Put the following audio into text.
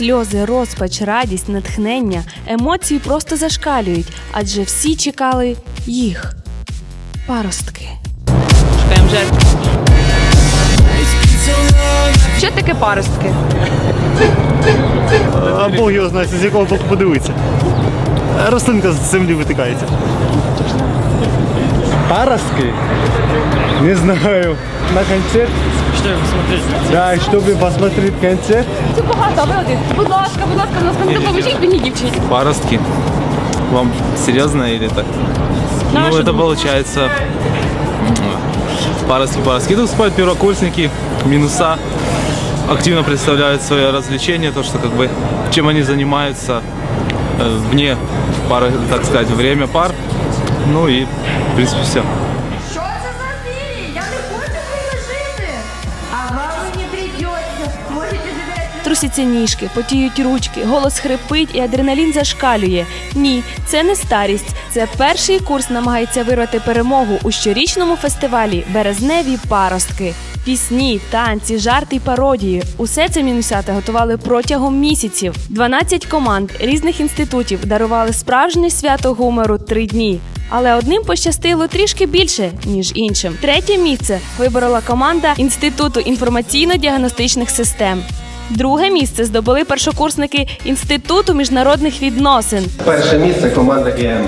Сльози, розпач, радість, натхнення, емоції просто зашкалюють, адже всі чекали їх. Паростки. Шукаємо жертв. Що таке паростки? А Бог його знає, з якого боку подивитися. Рослинка з землі витикається. Паростки? Не знаю. На концерт? Що смотреть? Да, чтобы посмотреть концерт. Це багато, а ви один. Будь ласка, будь ласка, будь ласка, допоможіть мені, дівчині. Паростки. Вам серьезно или так? На ну, вашу это думку. получается м, паростки, паростки. Тут спают первокурсники, минуса. Активно представляют свое развлечение, то, что как бы чем они занимаются э, вне пары, так сказать, время пар. Ну и, в принципе, все. Що це за філі? Я не хочу ними жити. А вам і не придеться. Можете жити. Трусяться ніжки, потіють ручки, голос хрипить і адреналін зашкалює. Ні, це не старість. Це перший курс намагається вирвати перемогу у щорічному фестивалі Березневі паростки. Пісні, танці, жарти й пародії усе це мінусята готували протягом місяців. 12 команд різних інститутів дарували справжнє свято гумору три дні. Але одним пощастило трішки більше, ніж іншим. Третє місце виборола команда Інституту інформаційно-діагностичних систем. Друге місце здобули першокурсники Інституту міжнародних відносин. Перше місце команда ГМ.